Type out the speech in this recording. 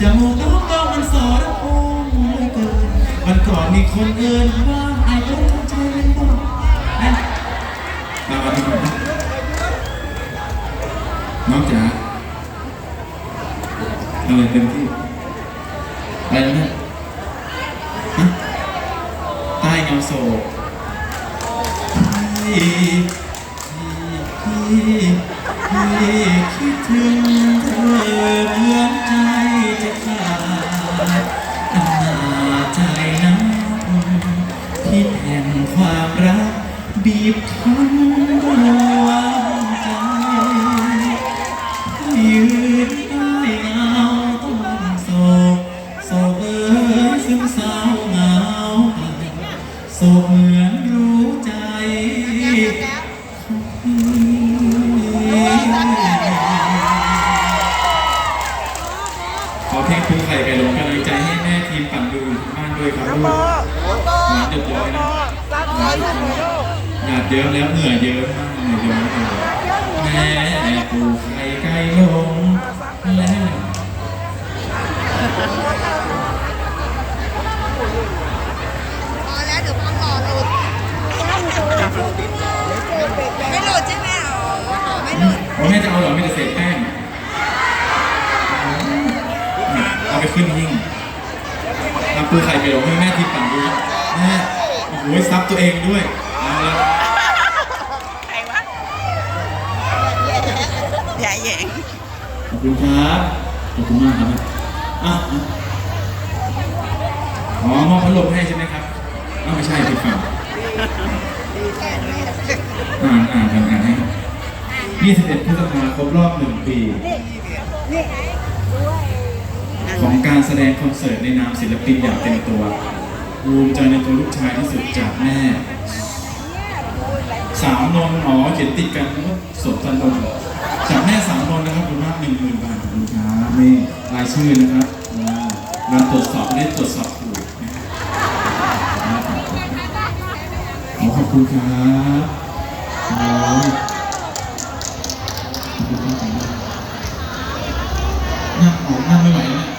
จมูกน้องต้องมันสอระพงเลือเกินวันก่อนมีคนเอินว่าไอ้เอิญทำใจเป็นบ่นะมาเอาดีกว่านะน้องจ๋าเอาเลยเต็มที่ไปแล้วเนี่ยฮะใต้เงาโศกพี่พี่พี่คิดถึง บีบคั้นดวงใจยืนได้เงาต้องโศกโศกเอ้ยซึมเศร้าเหงาโศกเหมือนรู้ใจขอเพลงคุณไข่ไก่หลงกำลังใจให้แม่ทีมปั่นดูบ้านด้วยครับ งานเยอะแล้วเหนื่อยเยอะมากเหนื่อยเยอะมากแม่ปูไข่ไก่ลงแล้วพอแล้วเดี๋ยวพ่อต่อหลุดไม่หลุดใช่ไหมอ๋อไม่หลุดว่าแม่จะเอาเหรอไม่จะเศษแป้งเอาไปขึ้นหิ้งทำปูไข่ไก่ลงให้แม่ทีมปั่นดูแม่โอ้โหซับตัวเองด้วยเอาละ อย่แยงขอบคุณครับ ขอบคุณมากครับอะอ๋อมอบพัดลมให้ใช่ไหมครับอ้าวไม่ใช่ผิดฝั่งอ่านอ่านอ่านอ่านให้21พฤษภาคมรอบหนึ่งปี ของการแสดงคอนเสิร์ตในนามศิลปินอย่างเต็มตัวภูมิใจในตัวลูกชายที่สุดจากแม่สาวนนท์อ๋อเขียนติดกันว่าสมตันนนท์ จากแม่สามคนนะครับคุณมากหนึ่งหมื่นบาทขอบคุณครับนี่รายชื่อนะครับเราตรวจสอบเได้ตรวจสอบถูกนะครับขอบคุณครับนั่งหอมนั่งไม่ไหวแล้